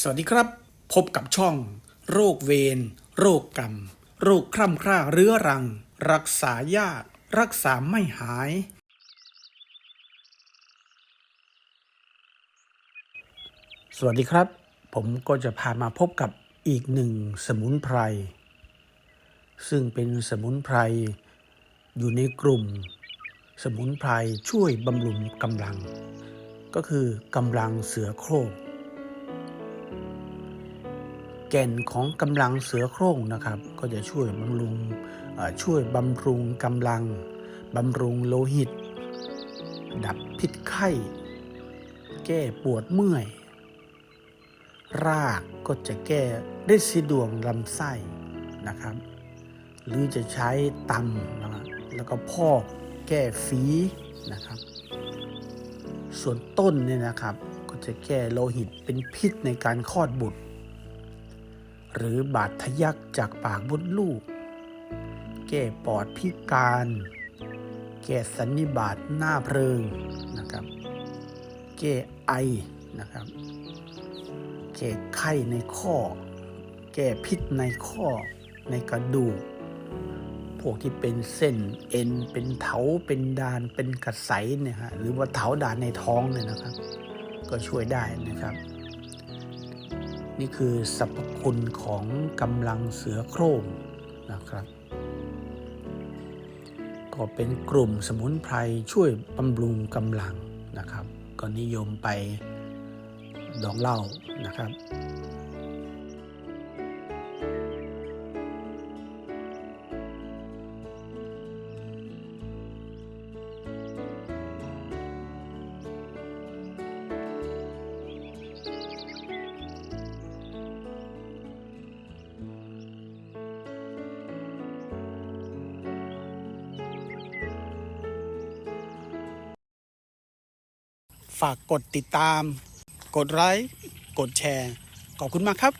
สวัสดีครับ พบกับช่อง โรคเวรโรคกรรม โรคคร่ำคร่าเรื้อรัง รักษายาก รักษาไม่หาย สวัสดีครับ ผมก็จะพามาพบกับอีกหนึ่งสมุนไพร ซึ่งเป็นสมุนไพร อยู่ในกลุ่ม สมุนไพรช่วยบำรุงกำลัง ก็คือกำลังเสือโคร่ง แก่นของกำลังเสือโคร่งนะครับ ก็จะช่วยบำรุงช่วยบำรุงกำลังบำรุงโลหิต ดับพิษไข้ แก้ปวดเมื่อย รากก็จะแก้ได้สีดวงลำไส้นะครับ หรือจะใช้ตำนะครับแล้วก็พอกแก้ฝีนะครับ ส่วนต้นเนี่ยนะครับ ก็จะแก้โลหิตเป็นพิษในการคลอดบุตร หรือบาดทะยักจากปากมดลูก แก้ปอดพิการ แก้สันนิบาตหน้าเพลิงนะครับ แก้ไอนะครับ แก้ไข้ในข้อ แก้พิษในข้อในกระดูก พวกที่เป็นเส้นเอ็น เป็นเถา เป็นดาน เป็นกระไสเนี่ยฮะ หรือว่าเถาดานในท้องเนี่ยนะครับ ก็ช่วยได้นะครับ นี่คือสรรพคุณของกำลังเสือโคร่งนะครับ ก็เป็นกลุ่มสมุนไพรช่วยบำรุงกำลังนะครับ ก็นิยมไปดองเหล้านะครับ ฝากกดติดตาม กดไลค์ กดแชร์ ขอบคุณมากครับ